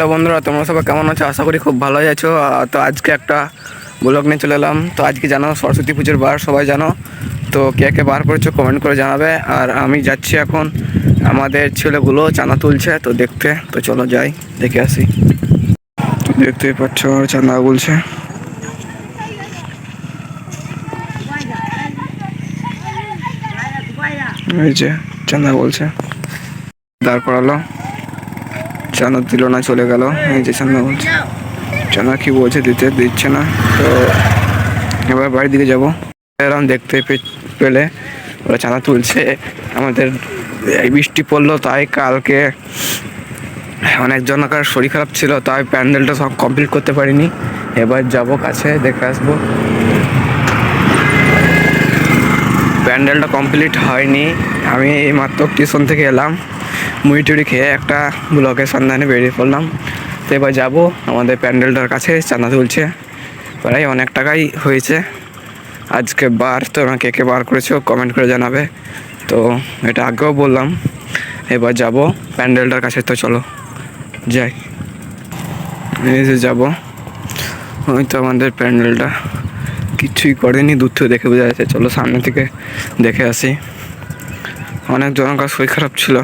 Hello বন্ধুরা, তোমরা সবাই কেমন আছো? আশা করি খুব ভালোই আছো। তো আজকে একটা ব্লগ নিয়ে চলে এলাম। তো আজকে জানো, সরস্বতী পুজোর বার, সবাই জানো। তো কে কে বার করেছ কমেন্ট করে জানাবে। আর আমি যাচ্ছি এখন আমাদের ছেলেগুলো চাঁদা তুলছে, তো দেখতে। তো চলো যাই, দেখে আসি। দেখতেই পাচ্ছ, চাঁদা বলছে এই যে, চাঁদা বলছে দাঁড় করালো চাঁদা দিল না চলে গেল। এই যে চাঁদা বলছে। চাঁদা কি বলছে দিতে দিচ্ছে না। তো এবার বাড়ির দিকে যাব। এরকম দেখতে পেলে ওরা চাঁদা তুলছে। আমাদের বৃষ্টি পড়ল, তাই কালকে অনেক জনকার শরীর খারাপ ছিল, তাই প্যান্ডেলটা সব কমপ্লিট করতে পারিনি। এবার যাব কাছে, দেখে আসব। প্যান্ডেলটা কমপ্লিট হয়নি। আমি মাত্র টিউশন থেকে এলাম। মুড়ি টুড়ি খেয়ে একটা ব্লকের সন্ধানে বেরিয়ে পড়লাম। তো এবার যাব আমাদের প্যান্ডেলটার কাছে, চাঁদা তুলছে। প্রায় অনেক টাকাই হয়েছে। আজকে বার, তো কে কে বার করেছ কমেন্ট করে জানাবে। তো এটা আগেও বললাম। এবার যাব প্যান্ডেলটার কাছে। তো চলো, যাই। যাব। ওই তো আমাদের প্যান্ডেলটা। কিচ্ছুই করেনি, দূর থেকে দেখে বোঝা যাচ্ছে। চলো সামনে থেকে দেখে আসি। অনেক জনকার শরীর খারাপ ছিল।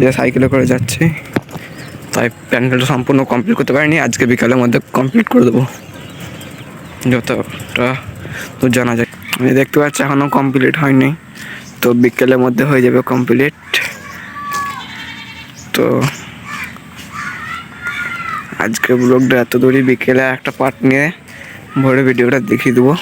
যে সাইকেলে করে যাচ্ছি। তাই প্যান্ডেলটা সম্পূর্ণ কমপ্লিট করতে পারিনি। আজকে বিকালের মধ্যে কমপ্লিট করে দেবো। যতটা তো জানা যায়। আমি দেখতে পাচ্ছি এখনও কমপ্লিট হয়নি। তো বিকেলের মধ্যে হয়ে যাবে কমপ্লিট তো আজকে ব্লগটা এত দূরই বিকেলে একটা পার্ট নিয়ে ভরে ভিডিওটা দেখিয়ে দেবো।